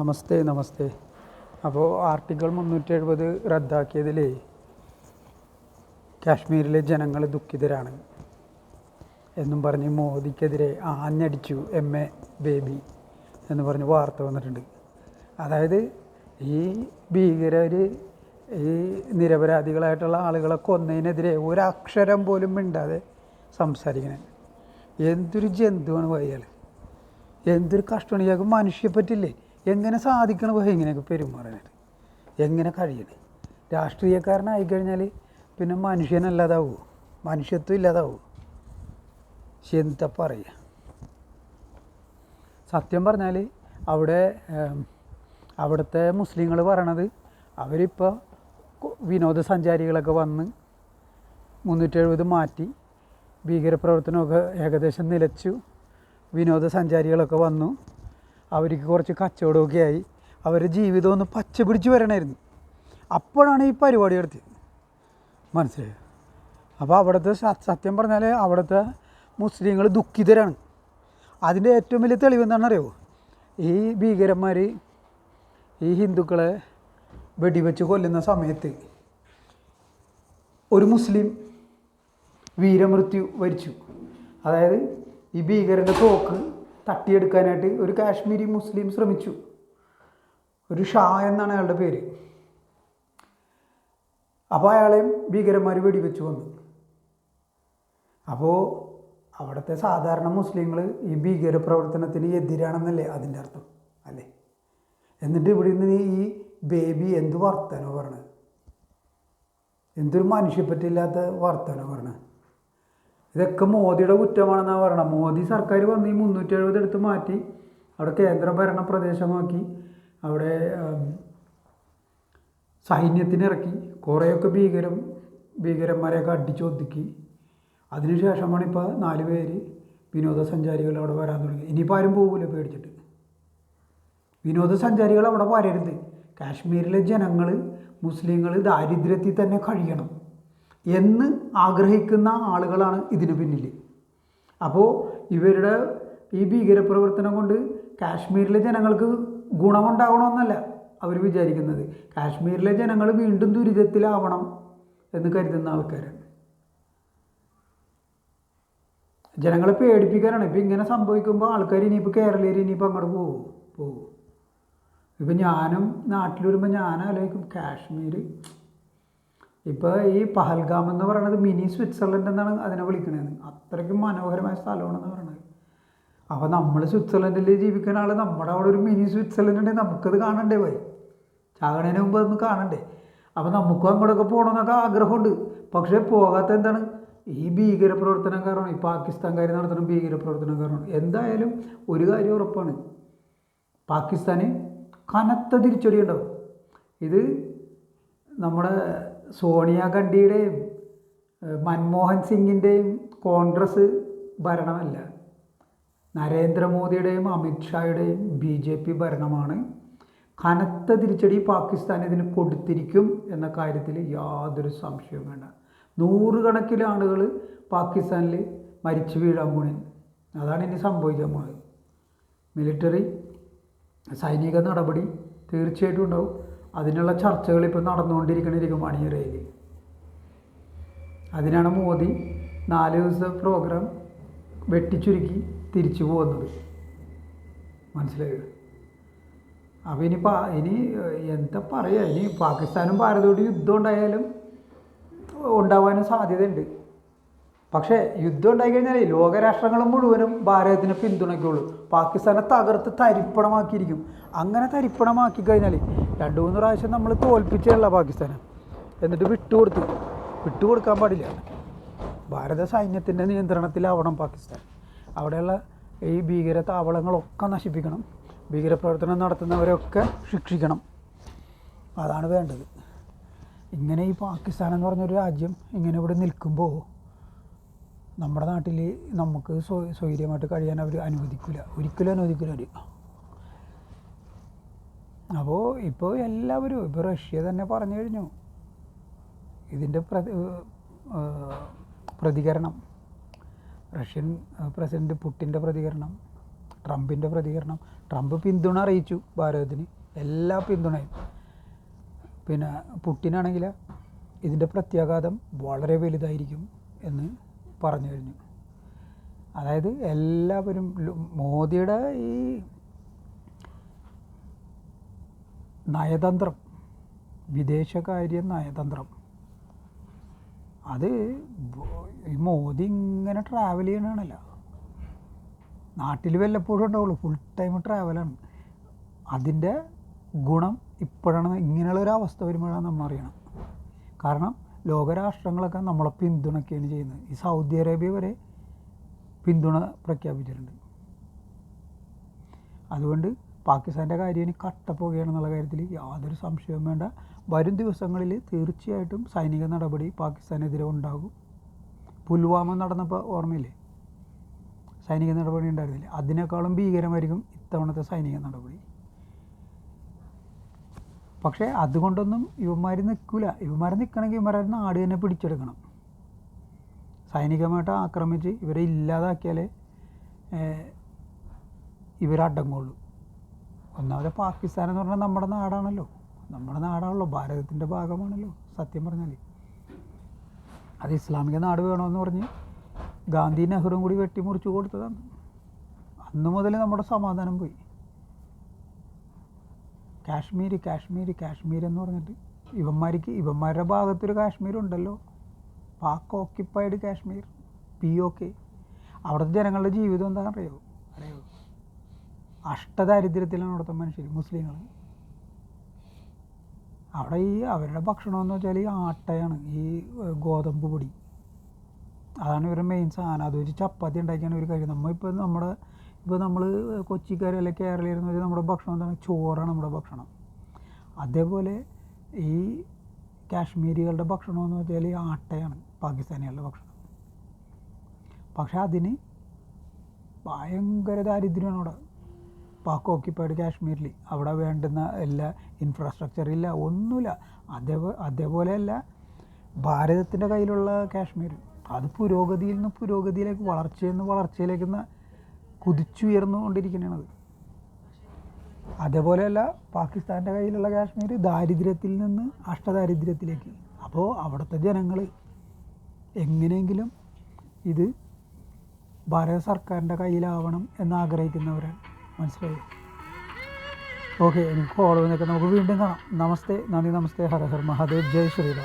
നമസ്തേ നമസ്തേ. അപ്പോൾ ആർട്ടിക്കിൾ മുന്നൂറ്റി എഴുപത് റദ്ദാക്കിയതിലേ കാശ്മീരിലെ ജനങ്ങൾ ദുഃഖിതരാണ് എന്നും പറഞ്ഞ് മോദിക്കെതിരെ ആഞ്ഞടിച്ചു എം എ ബേബി എന്ന് പറഞ്ഞ് വാർത്ത വന്നിട്ടുണ്ട്. അതായത് ഈ ഭീകരർ ഈ നിരപരാധികളായിട്ടുള്ള ആളുകളെ കൊന്നതിനെതിരെ ഒരക്ഷരം പോലും മിണ്ടാതെ സംസാരിക്കണേ. എന്തൊരു ജന്തുവാണ് വയ്യാൽ എന്തൊരു കഷ്ടമാണ് ഇയാൾക്ക് മനുഷ്യ പറ്റില്ലേ? എങ്ങനെ സാധിക്കണ പോയി ഇങ്ങനെയൊക്കെ പെരുമാറാനായിട്ട്? എങ്ങനെ കഴിയണേ രാഷ്ട്രീയക്കാരനായി കഴിഞ്ഞാൽ പിന്നെ മനുഷ്യനല്ലാതാവൂ? മനുഷ്യത്വം ഇല്ലാതാവൂ? പക്ഷെ പറയുക സത്യം പറഞ്ഞാൽ അവിടെ അവിടുത്തെ മുസ്ലിങ്ങൾ പറയണത് അവരിപ്പോൾ വിനോദസഞ്ചാരികളൊക്കെ വന്ന് മുന്നൂറ്റെഴുപത് മാറ്റി ഭീകരപ്രവർത്തനമൊക്കെ ഏകദേശം നിലച്ചു വിനോദസഞ്ചാരികളൊക്കെ വന്നു. അവർക്ക് കുറച്ച് കച്ചവടമൊക്കെ ആയി അവരുടെ ജീവിതം ഒന്ന് പച്ച പിടിച്ച് വരണമായിരുന്നു അപ്പോഴാണ് ഈ പരിപാടി നടത്തിയത്. മനസ്സിലായോ? അപ്പോൾ അവിടുത്തെ സത്യം പറഞ്ഞാൽ അവിടുത്തെ മുസ്ലിങ്ങൾ ദുഃഖിതരാണ്. അതിന്റെ ഏറ്റവും വലിയ തെളിവ് എന്താണെന്ന് അറിയോ ഈ ഭീകരന്മാർ ഈ ഹിന്ദുക്കളെ വെടിവെച്ച് കൊല്ലുന്ന സമയത്ത് ഒരു മുസ്ലിം വീരമൃത്യു വരിച്ചു. അതായത് ഈ ഭീകരന്റെ തോക്ക് തട്ടിയെടുക്കാനായിട്ട് ഒരു കാശ്മീരി മുസ്ലിം ശ്രമിച്ചു. ഒരു ഷാ എന്നാണ് അയാളുടെ പേര്. അപ്പോൾ അയാളെയും ഭീകരന്മാർ വെടിവെച്ച് വന്നു. അപ്പോൾ അവിടുത്തെ സാധാരണ മുസ്ലിങ്ങൾ ഈ ഭീകര ഭീകരപ്രവർത്തനത്തിന് എതിരാണെന്നല്ലേ അതിന്റെ അർത്ഥം അല്ലേ? എന്നിട്ട് ഇവിടെ നിന്ന് ഈ ബേബി എന്ത് വർത്തനോ പറഞ്ഞത് എന്തൊരു മനുഷ്യപ്പറ്റില്ലാത്ത വർത്തനോ പറഞ്ഞത് ഇതൊക്കെ മോദിയുടെ കുറ്റമാണെന്നാണ് പറയണത് മോദി സർക്കാർ വന്ന് ഈ മുന്നൂറ്റി എഴുപത് എടുത്ത് മാറ്റി. അവിടെ കേന്ദ്രഭരണ പ്രദേശമാക്കി. അവിടെ സൈന്യത്തിനിറക്കി കുറേയൊക്കെ ഭീകരം ഭീകരന്മാരെയൊക്കെ അടിച്ചൊതുക്കി. അതിനുശേഷമാണ് ഇപ്പോൾ നാല് പേര് വിനോദസഞ്ചാരികൾ അവിടെ വരാൻ തുടങ്ങി. ഇനിയിപ്പോൾ ആരും പോകില്ല പേടിച്ചിട്ട്. വിനോദസഞ്ചാരികൾ അവിടെ വരരുത്. കാശ്മീരിലെ ജനങ്ങൾ മുസ്ലിങ്ങൾ ദാരിദ്ര്യത്തിൽ തന്നെ കഴിയണം. എന്ന് ആഗ്രഹിക്കുന്ന ആളുകളാണ് ഇതിന് പിന്നിൽ അപ്പോൾ ഇവരുടെ ഈ ഭീകരപ്രവർത്തനം കൊണ്ട് കാശ്മീരിലെ ജനങ്ങൾക്ക് ഗുണമുണ്ടാകണമെന്നല്ല അവർ വിചാരിക്കുന്നത്. കാശ്മീരിലെ ജനങ്ങൾ വീണ്ടും ദുരിതത്തിലാവണം എന്ന് കരുതുന്ന ആൾക്കാരാണ്. ജനങ്ങളെ പേടിപ്പിക്കാനാണ്. ഇപ്പം ഇങ്ങനെ സംഭവിക്കുമ്പോൾ ആൾക്കാർ ഇനിയിപ്പോൾ കേരളീയർ ഇനിയിപ്പോൾ അങ്ങോട്ട് പോകും പോകും ഇപ്പം ഞാനും നാട്ടിൽ വരുമ്പോൾ ഞാൻ ആലോചിക്കും കാശ്മീർ ഇപ്പോൾ ഈ പഹൽഗാം എന്ന് പറയുന്നത് മിനി സ്വിറ്റ്സർലൻഡ് എന്നാണ് അതിനെ വിളിക്കുന്നത് അത്രയ്ക്കും മനോഹരമായ സ്ഥലമാണെന്ന് പറയുന്നത് അപ്പോൾ നമ്മൾ സ്വിറ്റ്സർലൻഡിൽ ജീവിക്കുന്ന ആൾ നമ്മുടെ അവിടെ ഒരു മിനി സ്വിറ്റ്സർലൻഡ് ഉണ്ടെങ്കിൽ നമുക്കത് കാണണ്ടേ പോയി? ചാകണേന് മുമ്പ് അതൊന്ന് കാണണ്ടേ? അപ്പോൾ നമുക്കും അങ്ങോട്ടൊക്കെ പോകണമെന്നൊക്കെ ആഗ്രഹമുണ്ട്. പക്ഷേ പോകാത്ത എന്താണ്? ഈ ഭീകര പ്രവർത്തനം കാരണം ഈ പാകിസ്ഥാൻകാർ നടത്തുന്ന ഭീകര പ്രവർത്തനം കാരണം. എന്തായാലും ഒരു കാര്യം ഉറപ്പാണ്. പാകിസ്ഥാന് കനത്ത തിരിച്ചടി ഉണ്ടാവും ഇത് നമ്മുടെ സോണിയാഗാന്ധിയുടെയും മൻമോഹൻ സിംഗിന്റെയും കോൺഗ്രസ് ഭരണമല്ല. നരേന്ദ്രമോദിയുടെയും അമിത്ഷായുടെയും ബി ജെ പി ഭരണമാണ്. കനത്ത തിരിച്ചടി പാകിസ്ഥാൻ ഇതിന് കൊടുത്തിരിക്കും എന്ന കാര്യത്തിൽ യാതൊരു സംശയവും വേണ്ട. നൂറുകണക്കിന് ആളുകൾ പാകിസ്ഥാനിൽ മരിച്ചു വീഴാൻ പോണി. അതാണ് ഇനി സംഭവിക്കാൻ പോണത്. മിലിറ്ററി സൈനിക നടപടി തീർച്ചയായിട്ടും ഉണ്ടാവും. അതിനുള്ള ചർച്ചകൾ ഇപ്പോൾ നടന്നുകൊണ്ടിരിക്കണിരിക്കും മണിയറയിൽ അതിനാണ് മോദി നാല് ദിവസത്തെ പ്രോഗ്രാം വെട്ടിച്ചുരുക്കി തിരിച്ചു പോകുന്നത്. മനസ്സിലായോ? അപ്പോൾ ഇനി പാ ഇനി എന്താ പറയുക ഇനി പാകിസ്ഥാനും ഭാരതോട് യുദ്ധം ഉണ്ടായാലും ഉണ്ടാവാനും സാധ്യതയുണ്ട്. പക്ഷേ യുദ്ധം ഉണ്ടായിക്കഴിഞ്ഞാൽ ലോകരാഷ്ട്രങ്ങൾ മുഴുവനും ഭാരതത്തിനെ പിന്തുണയ്ക്കുള്ളൂ. പാകിസ്ഥാനെ തകർത്ത് തരിപ്പണമാക്കിയിരിക്കും. അങ്ങനെ തരിപ്പണമാക്കി കഴിഞ്ഞാൽ രണ്ട് മൂന്ന് പ്രാവശ്യം നമ്മൾ തോൽപ്പിച്ചതല്ല പാകിസ്ഥാനെ. എന്നിട്ട് വിട്ടുകൊടുത്തു. വിട്ടുകൊടുക്കാൻ പാടില്ല. ഭാരത സൈന്യത്തിന്റെ നിയന്ത്രണത്തിലാവണം പാകിസ്ഥാൻ. അവിടെയുള്ള ഈ ഭീകര താവളങ്ങളൊക്കെ നശിപ്പിക്കണം. ഭീകരപ്രവർത്തനം നടത്തുന്നവരെയൊക്കെ ശിക്ഷിക്കണം. അതാണ് വേണ്ടത്. ഇങ്ങനെ ഈ പാകിസ്ഥാൻ എന്ന് പറഞ്ഞൊരു രാജ്യം ഇങ്ങനെ ഇവിടെ നിൽക്കുമ്പോൾ നമ്മുടെ നാട്ടിൽ നമുക്ക് സ്വ- സ്വൈര്യമായിട്ട് കഴിയാൻ അവർ അനുവദിക്കില്ല ഒരിക്കലും അനുവദിക്കില്ല അവർ അപ്പോൾ ഇപ്പോൾ എല്ലാവരും ഇപ്പോൾ റഷ്യ തന്നെ പറഞ്ഞു കഴിഞ്ഞു. ഇതിന്റെ പ്രതി പ്രതികരണം. റഷ്യൻ പ്രസിഡന്റ് പുട്ടിന്റെ പ്രതികരണം ട്രംപിന്റെ പ്രതികരണം. ട്രംപ് പിന്തുണ അറിയിച്ചു ഭാരതത്തിന്. എല്ലാ പിന്തുണയും. പിന്നെ പുട്ടിനാണെങ്കിൽ ഇതിന്റെ പ്രത്യാഘാതം വളരെ വലുതായിരിക്കും എന്ന് പറഞ്ഞു കഴിഞ്ഞു. അതായത് എല്ലാവരും മോദിയുടെ ഈ നയതന്ത്രം വിദേശകാര്യ നയതന്ത്രം അത് ഈ മോദി ഇങ്ങനെ ട്രാവൽ ചെയ്യണമല്ല നാട്ടിൽ വല്ലപ്പോഴും ഉണ്ടാവുള്ളൂ ഫുൾ ടൈം ട്രാവലാണ് അതിന്റെ ഗുണം ഇപ്പോഴാണ് ഇങ്ങനെയുള്ള ഒരു അവസ്ഥ വരുമ്പോഴാണ് നമ്മൾ അറിയണം കാരണം ലോകരാഷ്ട്രങ്ങളൊക്കെ നമ്മളെ പിന്തുണയ്ക്കുകയാണ് ചെയ്യുന്നത്. ഈ സൗദി അറേബ്യ വരെ പിന്തുണ പ്രഖ്യാപിച്ചിട്ടുണ്ട്. അതുകൊണ്ട് പാകിസ്ഥാന്റെ കാര്യം ഇനി കട്ടപ്പോകുകയാണെന്നുള്ള കാര്യത്തിൽ യാതൊരു സംശയവും വേണ്ട. വരും ദിവസങ്ങളിൽ തീർച്ചയായിട്ടും സൈനിക നടപടി പാകിസ്ഥാനെതിരെ ഉണ്ടാകും. പുൽവാമ നടന്നപ്പോൾ ഓർമ്മയില്ലേ? സൈനിക നടപടി ഉണ്ടായിരുന്നില്ല? അതിനേക്കാളും ഭീകരമായിരിക്കും ഇത്തവണത്തെ സൈനിക നടപടി. പക്ഷേ അതുകൊണ്ടൊന്നും ഇവന്മാർ നിൽക്കില്ല ഇവന്മാർ നിൽക്കണമെങ്കിൽ ഇവന്മാരെ നാട് തന്നെ പിടിച്ചെടുക്കണം. സൈനികമായിട്ട് ആക്രമിച്ച് ഇവരെ ഇല്ലാതാക്കിയാലേ ഇവരടങ്ങുള്ളൂ ഒന്നാമത് പാകിസ്ഥാൻ എന്ന് പറഞ്ഞാൽ നമ്മുടെ നാടാണല്ലോ. നമ്മുടെ നാടാണല്ലോ. ഭാരതത്തിന്റെ ഭാഗമാണല്ലോ. സത്യം പറഞ്ഞാൽ അത് ഇസ്ലാമിക നാട് വേണമെന്ന് പറഞ്ഞ് ഗാന്ധി നെഹ്റുവും കൂടി വെട്ടിമുറിച്ചു കൊടുത്തതാണ്. അന്ന് മുതൽ നമ്മുടെ സമാധാനം പോയി. കാശ്മീർ കാശ്മീർ കാശ്മീർ എന്ന് പറഞ്ഞിട്ട്. ഇവന്മാർക്ക് ഇവന്മാരുടെ ഭാഗത്തൊരു കാശ്മീർ ഉണ്ടല്ലോ Pak occupied Kashmir P O K അവിടുത്തെ ജനങ്ങളുടെ ജീവിതം എന്താണെന്ന് അറിയോ? അറിയോ? അഷ്ടദാരിദ്ര്യത്തിലാണ് അവിടുത്തെ മനുഷ്യർ മുസ്ലിങ്ങൾ അവിടെ ഈ അവരുടെ ഭക്ഷണം എന്ന് വെച്ചാൽ ഈ ആട്ടയാണ് ഈ ഗോതമ്പ് പൊടി. അതാണ് ഇവരുടെ മെയിൻ സാധനം. അത് വെച്ച് ചപ്പാത്തി ഉണ്ടാക്കിയാണ് ഇവർ കഴിക്കുന്നത്. നമ്മളിപ്പോൾ നമ്മുടെ ഇപ്പോൾ നമ്മൾ കൊച്ചിക്കാർ അല്ലെങ്കിൽ കേരളീയർ നമ്മുടെ ഭക്ഷണം എന്താണ്? ചോറാണ് നമ്മുടെ ഭക്ഷണം. അതേപോലെ ഈ കാശ്മീരികളുടെ ഭക്ഷണം എന്ന് വെച്ചാൽ ആട്ടയാണ് പാകിസ്ഥാനികളുടെ ഭക്ഷണം. പക്ഷെ അതിന് ഭയങ്കര ദാരിദ്ര്യമാണ് അവിടെ. പാക്ക് ഓക്കിപ്പൈഡ് കാശ്മീരിൽ അവിടെ വേണ്ടുന്ന എല്ലാ ഇൻഫ്രാസ്ട്രക്ചർ ഇല്ല ഒന്നുമില്ല. അതേപോലെ അതേപോലെയല്ല ഭാരതത്തിന്റെ കയ്യിലുള്ള കാശ്മീർ അത് പുരോഗതിയിൽ നിന്ന് പുരോഗതിയിലേക്ക് വളർച്ചയിൽ നിന്ന് വളർച്ചയിലേക്ക് കുതിച്ചുയർന്നുകൊണ്ടിരിക്കുന്നതാണത് അതേപോലെയല്ല പാകിസ്ഥാന്റെ കയ്യിലുള്ള കാശ്മീർ ദാരിദ്ര്യത്തിൽ നിന്ന് അഷ്ടദാരിദ്ര്യത്തിലേക്ക്. അപ്പോൾ അവിടുത്തെ ജനങ്ങൾ എങ്ങനെയെങ്കിലും ഇത് ഭാരത സർക്കാരിന്റെ കയ്യിലാവണം എന്ന് ആഗ്രഹിക്കുന്നവരാണ് മനസ്സിലായി? ഓക്കെ എനിക്ക് ഫോളോ നിൽക്കാം നമുക്ക് വീണ്ടും കാണാം. നമസ്തേ നന്ദി നമസ്തേ. ഹരഹർ മഹാദേവ്. ജയ് ശ്രീറാം.